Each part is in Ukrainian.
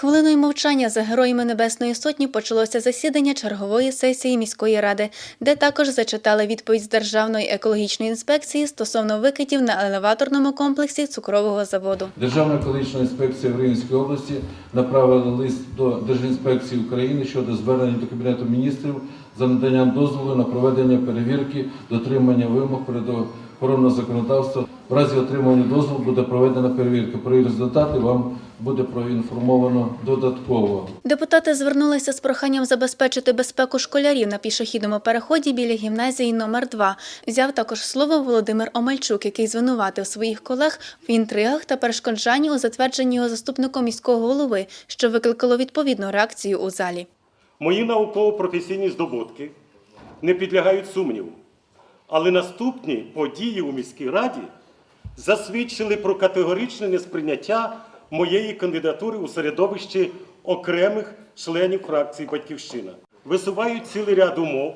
Хвилиною мовчання за героями Небесної Сотні почалося засідання чергової сесії міської ради, де також зачитали відповідь з Державної екологічної інспекції стосовно викидів на елеваторному комплексі цукрового заводу. Державна екологічна інспекція в Рівненській області направила лист до Держінспекції України щодо звернення до Кабінету міністрів за наданням дозволу на проведення перевірки дотримання вимог природоохоронного законодавства. В разі отримання дозволу буде проведена перевірка. Про її результати вам буде проінформовано додатково. Депутати звернулися з проханням забезпечити безпеку школярів на пішохідному переході біля гімназії номер 2 Взяв також слово Володимир Омельчук, який звинуватив своїх колег в інтригах та перешкоджанні у затвердженні його заступником міського голови, що викликало відповідну реакцію у залі. Мої науково-професійні здобутки не підлягають сумніву. Але наступні події у міській раді засвідчили про категоричне несприйняття моєї кандидатури у середовищі окремих членів фракції Батьківщина. Висувають цілий ряд умов,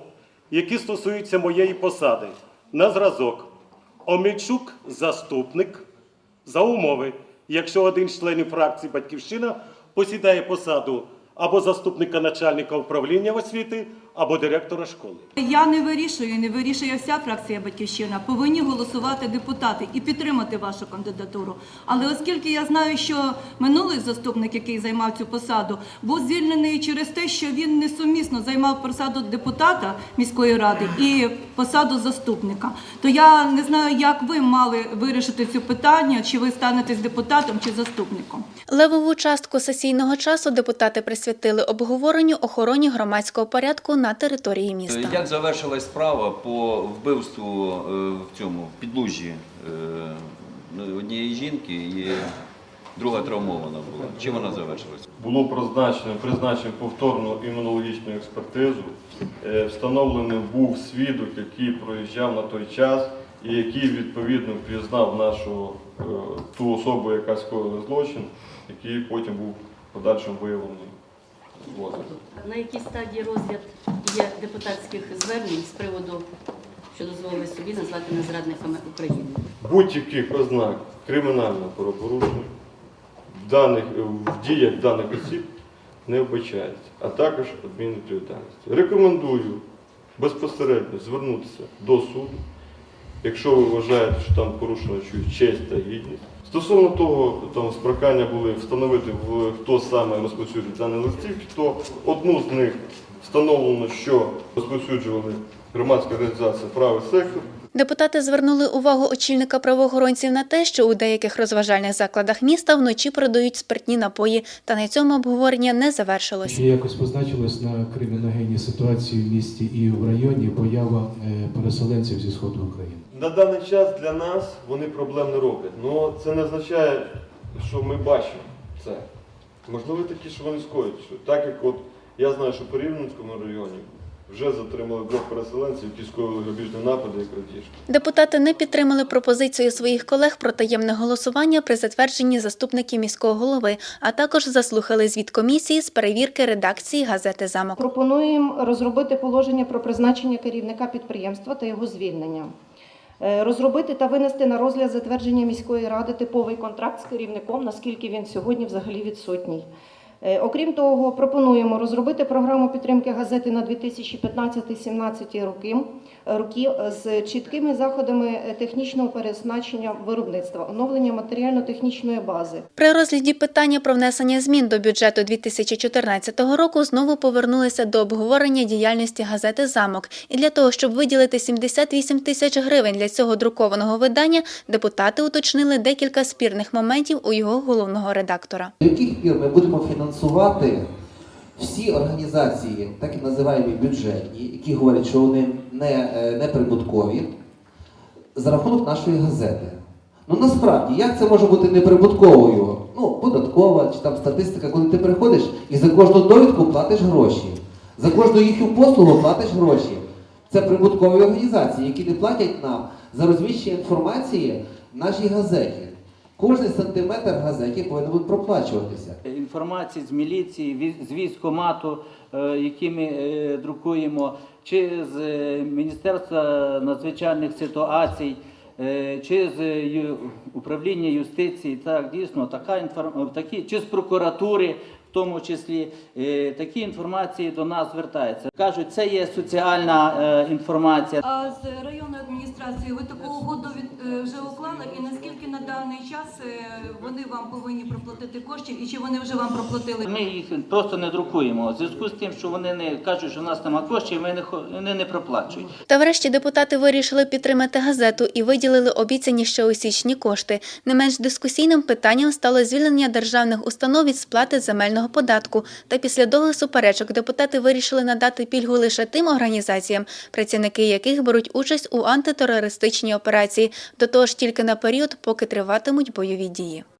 які стосуються моєї посади. На зразок Омельчук заступник за умови, якщо один з членів фракції Батьківщина посідає посаду або заступника начальника управління освіти, або директора школи. Я не вирішую, не вирішує вся фракція Батьківщина. Повинні голосувати депутати і підтримати вашу кандидатуру. Але оскільки я знаю, що минулий заступник, який займав цю посаду, був звільнений через те, що він несумісно займав посаду депутата міської ради і посаду заступника, то я не знаю, як ви мали вирішити це питання, чи ви станете депутатом чи заступником. Левову частку сесійного часу депутати присвятили обговоренню охороні громадського порядку на території міста. Як завершилась справа по вбивству е, в цьому в підлужжі е, однієї жінки і друга травмована була? Чим вона завершилась? Було призначено, призначено повторну імунологічну експертизу. Е, Встановлений був свідок, який проїжджав на той час і який відповідно впізнав нашу е, ту особу, яка скоїла злочин, який потім був в подальшому виявлений. На якій стадії розгляд депутатських звернень з приводу, що дозволили собі назвати нас зрадниками України? Будь-яких ознак кримінального правопорушення в, діях даних осіб не вбачається, а також адмінвідповідальність. Рекомендую безпосередньо звернутися до суду, якщо ви вважаєте, що там порушено чиюсь честь та гідність. Стосовно того, там спрохання були встановити, хто саме розповсюджує дані листівки, то одну з них встановлено, що розповсюджували громадська організація Правий сектор. Депутати звернули увагу очільника правоохоронців на те, що у деяких розважальних закладах міста вночі продають спиртні напої, та на цьому обговорення не завершилось. Якось позначилась на криміногенній ситуації в місті і в районі поява е, переселенців зі сходу України? На даний час для нас вони проблем не роблять. Ну це не означає, що ми бачимо це. Можливо, такі, що вони скоють. Що Так як от я знаю, що по Рівненському районі вже затримали двох переселенців, які скоїли грабіжні напади і крадіжки. Депутати не підтримали пропозицію своїх колег про таємне голосування при затвердженні заступників міського голови, а також заслухали звіт комісії з перевірки редакції газети Замок. Пропонуємо розробити положення про призначення керівника підприємства та його звільнення. Е, Розробити та винести на розгляд затвердження міської ради типовий контракт з керівником, наскільки він сьогодні взагалі відсутній. Е, Окрім того, пропонуємо розробити програму підтримки газети на 2015-17 роки, роки з чіткими заходами е, технічного переозначення виробництва, оновлення матеріально-технічної бази. При розгляді питання про внесення змін до бюджету 2014 року знову повернулися до обговорення діяльності газети Замок. І для того, щоб виділити 78 тисяч гривень для цього друкованого видання, депутати уточнили декілька спірних моментів у його головного редактора. До яких пір ми будемо фінансувати всі організації, так і називаємо бюджетні, які говорять, що вони не, е, не прибуткові, за рахунок нашої газети. Ну насправді, як це може бути неприбутковою? Ну, податкова чи там статистика, коли ти приходиш і за кожну довідку платиш гроші, за кожну їхню послугу платиш гроші. Це прибуткові організації, які не платять нам за розміщення інформації в нашій газеті. Кожний сантиметр газеті повинен проплачуватися. інформації з міліції, з військкомату, е, які ми е, друкуємо, чи з е, Міністерства надзвичайних ситуацій, е, чи з е, управління юстиції. Так, дійсно, така інформація, такі, чи з прокуратури. в тому числі е, такі інформації до нас звертаються. Кажуть, це є соціальна е, інформація. А з районної адміністрації ви таку угоду від е, вже уклали, і на даний час е, вони вам повинні проплатити коштів, і чи вони вже вам проплатили? Ми їх просто не друкуємо. У зв'язку з тим, що вони не кажуть, що в нас немає коштів, ми не хо- вони не проплачують. Та врешті депутати вирішили підтримати газету і виділили обіцяні ще у січні кошти. Не менш дискусійним питанням стало звільнення державних установ від сплати земельного податку. Та після довгих суперечок депутати вирішили надати пільгу лише тим організаціям, працівники яких беруть участь у антитерористичній операції, до того ж тільки на період, поки триватимуть бойові дії.